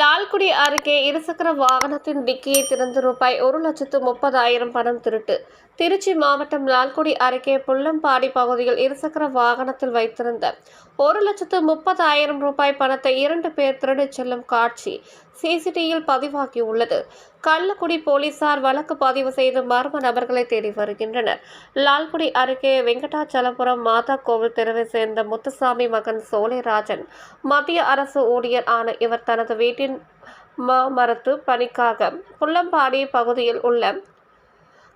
லால்குடி அருகே இருசக்கர வாகனத்தின் டிக்கியை திறந்து ரூபாய் ஒரு லட்சத்து முப்பதாயிரம் பணம் திருட்டு. திருச்சி மாவட்டம் லால்குடி அருகே புள்ளம்பாடி பகுதியில் இருசக்கர வாகனத்தில் வைத்திருந்த ஒரு லட்சத்து முப்பதாயிரம் ரூபாய் பணத்தை இரண்டு பேர் திருடிச் செல்லும் காட்சி சிசிடியில் பதிவாகியுள்ளது. கள்ளக்குடி போலீசார் வழக்கு பதிவு செய்து மர்ம நபர்களை தேடி வருகின்றனர். லால்குடி அருகே வெங்கடாச்சலபுரம் மாதா கோவில் தெருவை சேர்ந்த முத்துசாமி மகன் சோலைராஜன் மத்திய அரசு ஊழியர் ஆன இவர் தனது வீட்டின் மாமரத்து பணிக்காக புள்ளம்பாடி பகுதியில் உள்ள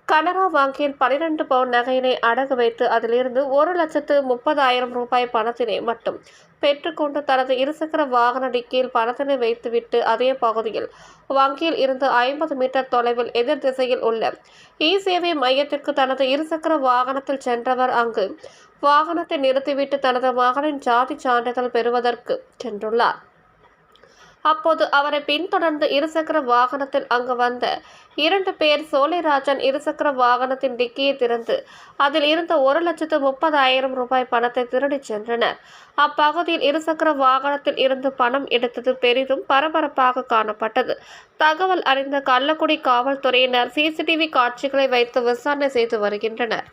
கனரா வங்கியில் பனிரெண்டு பவுன் நகையினை அடகு வைத்து அதிலிருந்து ஒரு லட்சத்து முப்பதாயிரம் ரூபாய் பணத்தினை மட்டும் பெற்றுக்கொண்டு தனது இருசக்கர வாகன டிக்கியில் பணத்தினை வைத்துவிட்டு அதே பகுதியில் வங்கியில் இருந்து ஐம்பது மீட்டர் தொலைவில் எதிர் திசையில் உள்ள இ சேவை மையத்திற்கு தனது இருசக்கர வாகனத்தில் சென்றவர் அங்கு வாகனத்தை நிறுத்திவிட்டு தனது மகனின் ஜாதி சான்றிதழ் பெறுவதற்கு சென்றுள்ளார். அப்போது அவரை பின்தொடர்ந்து இருசக்கர வாகனத்தில் அங்கு வந்த இரண்டு பேர் சோலைராஜன் இருசக்கர வாகனத்தின் டிக்கியை திறந்து அதில் இருந்த ஒரு லட்சத்து முப்பதாயிரம் ரூபாய் பணத்தை திருடிச் சென்றனர். அப்பகுதியில் இருசக்கர வாகனத்தில் இருந்து பணம் எடுத்தது பெரிதும் பரபரப்பாக காணப்பட்டது. தகவல் அறிந்த கள்ளக்குடி காவல்துறையினர் சிசிடிவி காட்சிகளை வைத்து விசாரணை செய்து வருகின்றனர்.